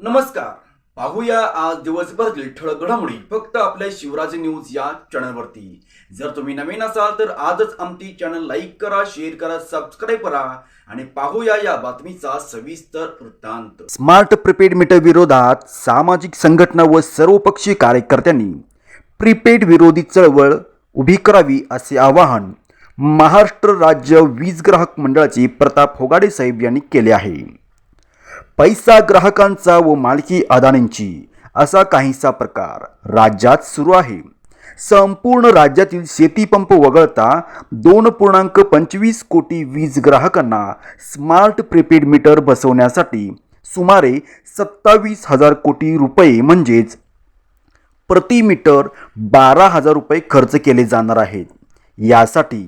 नमस्कार. पाहूया आज दिवसभरातील ठळक घडामोडी. फक्त आपल्या शिवराज न्यूज या चॅनलवरती. जर तुम्ही नवीन असाल तर आजच आमची चॅनल लाईक करा शेअर करा सबस्क्राईब करा आणि पाहूया या बातमीचा सविस्तर वृत्तांत. स्मार्ट प्रीपेड मीटर विरोधात सामाजिक संघटना व सर्वपक्षीय कार्यकर्त्यांनी प्रीपेड विरोधी चळवळ उभी करावी असे आवाहन महाराष्ट्र राज्य वीज ग्राहक मंडळाचे प्रताप होगाडे साहेब यांनी केले आहे. पैसा ग्राहकांचा व मालकी अदानींची असा काहीसा प्रकार राज्यात सुरू आहे. संपूर्ण राज्यातील शेतीपंप वगळता दोन पूर्णांक पंचवीस कोटी वीज ग्राहकांना स्मार्ट प्रीपेड मीटर बसवण्यासाठी सुमारे सत्तावीस हजार कोटी रुपये म्हणजेच प्रति मीटर बारा हजार रुपये खर्च केले जाणार आहेत. यासाठी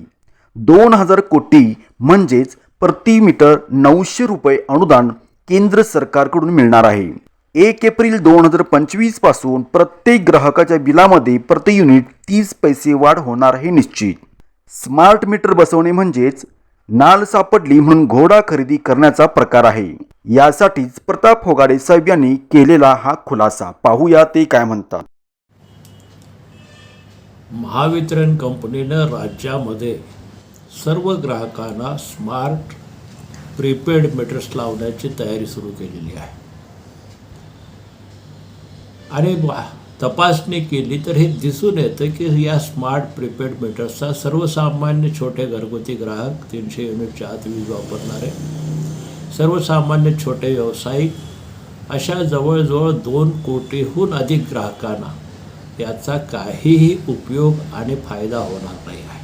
दोन हजार कोटी म्हणजेच प्रति मीटर नऊशे रुपये अनुदान केंद्र सरकारकडून मिळणार आहे. एक एप्रिल दोन हजार पंचवीसपासून प्रत्येक ग्राहकाच्या बिलामध्ये प्रति युनिट तीस पैसे वाढ होणार हे निश्चित. स्मार्ट मीटर बसवणे म्हणजेच नाल सापडली म्हणून घोडा खरेदी करण्याचा प्रकार आहे. यासाठीच प्रताप होगाडे साहेब यांनी केलेला हा खुलासा. पाहूया ते काय म्हणतात. महावितरण कंपनीनं राज्यामध्ये सर्व ग्राहकांना स्मार्ट प्रीपेड मीटर्स लावण्याची तयारी सुरू केलेली आहे. आणि तपासणी केली तर हे दिसून येतं की या स्मार्ट प्रीपेड मीटर्सचा सर्वसामान्य छोटे घरगुती ग्राहक तीनशे युनिटच्या आत वीज वापरणारे सर्वसामान्य छोटे व्यावसायिक अशा जवळजवळ दोन कोटीहून अधिक ग्राहकांना याचा काहीही उपयोग आणि फायदा होणार नाही आहे.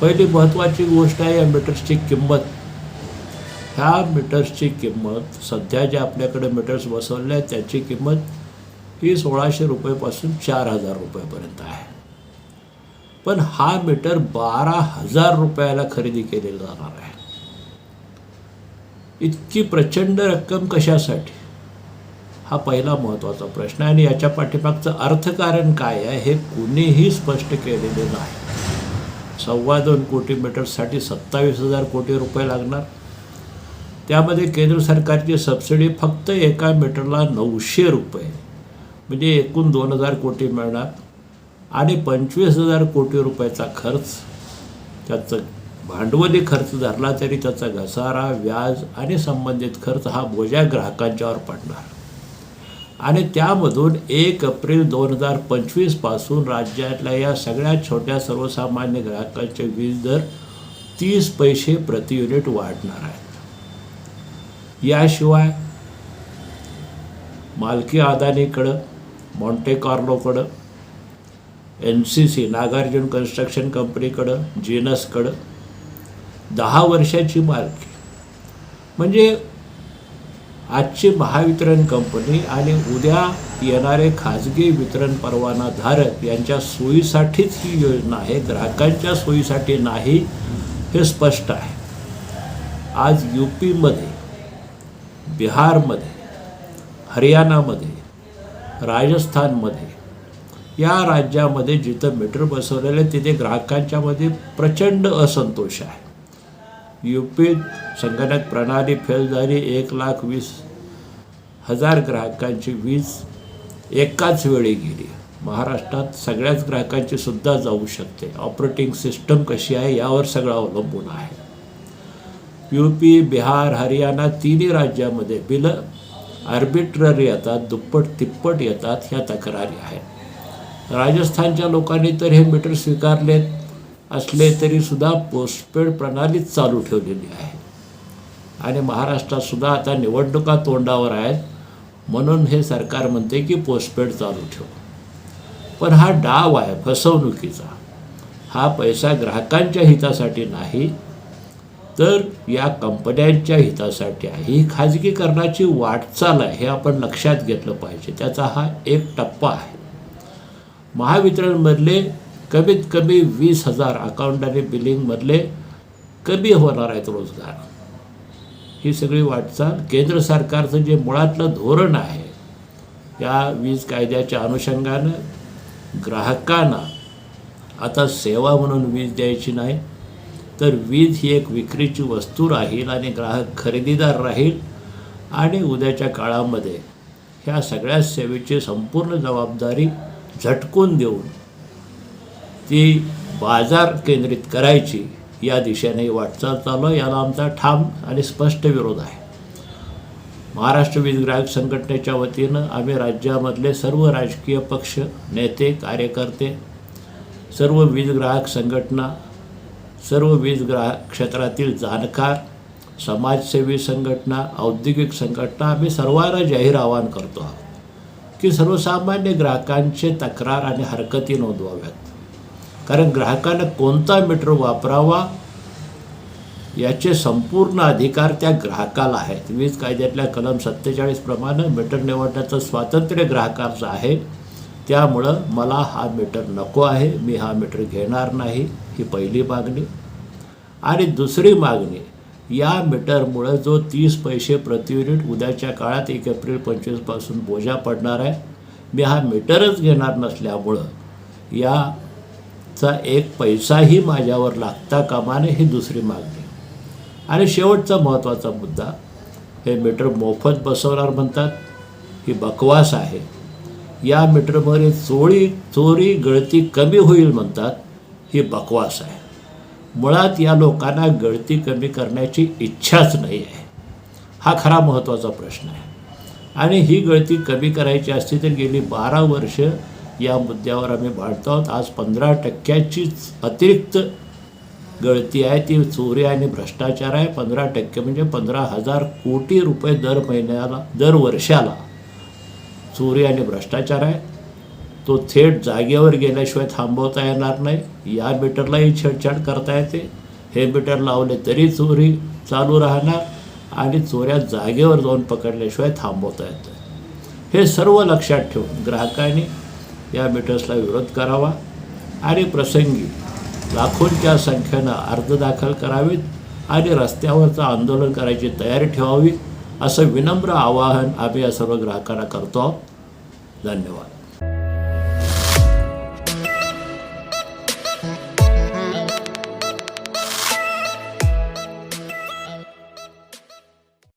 पहिली महत्त्वाची गोष्ट आहे या मीटर्सची किंमत. ह्या मीटर्सची किंमत सध्या जे आपल्याकडे मीटर्स बसवले आहेत त्याची किंमत ही सोळाशे रुपयेपासून चार हजार रुपयेपर्यंत आहे. पण हा मीटर बारा हजार रुपयाला खरेदी केलेला जाणार आहे. इतकी प्रचंड रक्कम कशासाठी? हा पहिला महत्त्वाचा प्रश्न आहे आणि याच्या पाठीमागचं अर्थकारण काय आहे हे कुणीही स्पष्ट केलेले नाही. सव्वा दोन कोटी मीटर्ससाठी सत्तावीस हजार कोटी रुपये लागणार. त्यामध्ये केंद्र सरकारची सबसिडी फक्त एका मीटरला नऊशे रुपये. म्हणजे एकूण दोन हजार कोटी मिळणार. आणि पंचवीस हजार कोटी रुपयाचा खर्च त्याचं भांडवली खर्च धरला तरी त्याचा घसारा व्याज आणि संबंधित खर्च हा बोजा ग्राहकांच्यावर पडणार. आणि त्यामधून एक एप्रिल दोन हजार पंचवीसपासून राज्यातल्या या सगळ्या छोट्या सर्वसामान्य ग्राहकांचे वीज दर तीस पैसे प्रति युनिट वाढणार आहेत. याशिवाय मालकी अदानीकडं Monte कार्लोकडं N C C Nagarjuna construction कंपनीकडं जीनसकडं दहा वर्षाची मालकी. म्हणजे आजची महावितरण कंपनी आणि उद्या येणारे खाजगी वितरण परवाना धारक यांच्या सोयीसाठीच ही योजना आहे ग्राहकांच्या सोयीसाठी नाही हे स्पष्ट आहे. आज यू पीमध्ये बिहारमध्ये हरियाणामध्ये राजस्थानमध्ये या राज्यामध्ये जिथं मीटर बसवलेलं आहे तिथे ग्राहकांच्यामध्ये प्रचंड असंतोष आहे. यू पीत संगणक प्रणाली फेल झाली एक लाख वीस हजार ग्राहकांची वीज एकाच वेळी गेली. महाराष्ट्रात सगळ्याच ग्राहकांची सुद्धा जाऊ शकते. ऑपरेटिंग सिस्टम कशी आहे यावर सगळं अवलंबून आहे. यू पी बिहार हरियाणा तिन्ही राज्यामध्ये बिलं आर्बिट्ररी येतात दुप्पट तिप्पट येतात ह्या तक्रारी आहेत. राजस्थानच्या लोकांनी तर हे मीटर स्वीकारले असले तरीसुद्धा पोस्टपेड प्रणालीच चालू ठेवलेली आहे. आणि महाराष्ट्रातसुद्धा आता निवडणुका तोंडावर आहेत म्हणून हे सरकार म्हणते की पोस्टपेड चालू ठेव. पण हा डाव आहे फसवणुकीचा. हा पैसा ग्राहकांच्या हितासाठी नाही तर या कंपन्यांच्या हितासाठी आहे. ही खाजगीकरणाची वाटचाल आहे हे आपण लक्षात घेतलं पाहिजे. त्याचा हा एक टप्पा आहे. महावितरणमधले कमीत कमी वीस हजार अकाउंट आणि बिलिंगमधले कमी होणार आहेत रोजगार. ही सगळी वाटचाल केंद्र सरकारचं जे मुळातलं धोरण आहे या वीज कायद्याच्या अनुषंगानं ग्राहकांना आता सेवा म्हणून वीज द्यायची नाही तर वीज ही एक विक्रीची वस्तू राहील आणि ग्राहक खरेदीदार राहील. आणि उद्याच्या काळामध्ये ह्या सगळ्या सेवेची संपूर्ण जबाबदारी झटकून देऊन ती बाजार केंद्रित करायची या दिशेने वाटचाल चालू आहे. याला आमचा ठाम आणि स्पष्ट विरोध आहे. महाराष्ट्र वीज ग्राहक संघटनेच्या वतीनं आम्ही राज्यामधले सर्व राजकीय पक्ष नेते कार्यकर्ते सर्व वीज ग्राहक संघटना सर्व वीज ग्रा क्षेत्रातील जाणकार समाजसेवी संघटना औद्योगिक संघटना आम्ही सर्वांना जाहीर आवाहन करतो आहोत की सर्वसामान्य ग्राहकांचे तक्रार आणि हरकती नोंदवाव्यात. कारण ग्राहकानं कोणता मीटर वापरावा याचे संपूर्ण अधिकार त्या ग्राहकाला आहेत. वीज कायद्यातल्या कलम सत्तेचाळीसप्रमाणे मीटर निवडण्याचं स्वातंत्र्य ग्राहकाचं आहे. त्यामुळं मला हा मीटर नको आहे मी हा मीटर घेणार नाही ही पहिली मागणी. आणि दुसरी मागणी या मीटरमुळं जो तीस पैसे प्रति युनिट उद्याच्या काळात एक एप्रिल पंचवीसपासून बोजा पडणार आहे मी हा मीटरच घेणार नसल्यामुळं याचा एक पैसाही माझ्यावर लागता कामा नये ही दुसरी मागणी. आणि शेवटचा महत्त्वाचा मुद्दा हे मीटर मोफत बसवणार म्हणतात ही बकवास आहे. या मीटरमध्ये चोरी चोरी गळती कमी होईल म्हणतात ही बकवास आहे. मुळात या लोकांना गळती कमी करण्याची इच्छाच नाही आहे. हा खरा महत्त्वाचा प्रश्न आहे. आणि ही गळती कमी करायची असती तर गेली बारा वर्ष या मुद्द्यावर आम्ही भांडतो आहोत. आज पंधरा टक्क्याचीच अतिरिक्त गळती आहे. ती चोरी आणि भ्रष्टाचार आहे. पंधरा टक्के म्हणजे पंधरा हजार कोटी रुपये दर महिन्याला दर वर्षाला. चोरी आणि भ्रष्टाचार आहे. तो थेट जागेवर गेल्याशिवाय थांबवता येणार नाही. या मीटरलाही छेडछाड करता येते. हे मीटर लावले तरी चोरी चालू राहणार आणि चोऱ्या जागेवर जाऊन पकडल्याशिवाय थांबवता येतं हे सर्व लक्षात ठेवून ग्राहकांनी या मीटर्सला विरोध करावा आणि प्रसंगी लाखोंच्या संख्येनं अर्ज दाखल करावेत आणि रस्त्यावरचं आंदोलन करायची तयारी ठेवावी. असं विनम्र आवाहन आम्ही या सर्व ग्राहकांना करतो. धन्यवाद.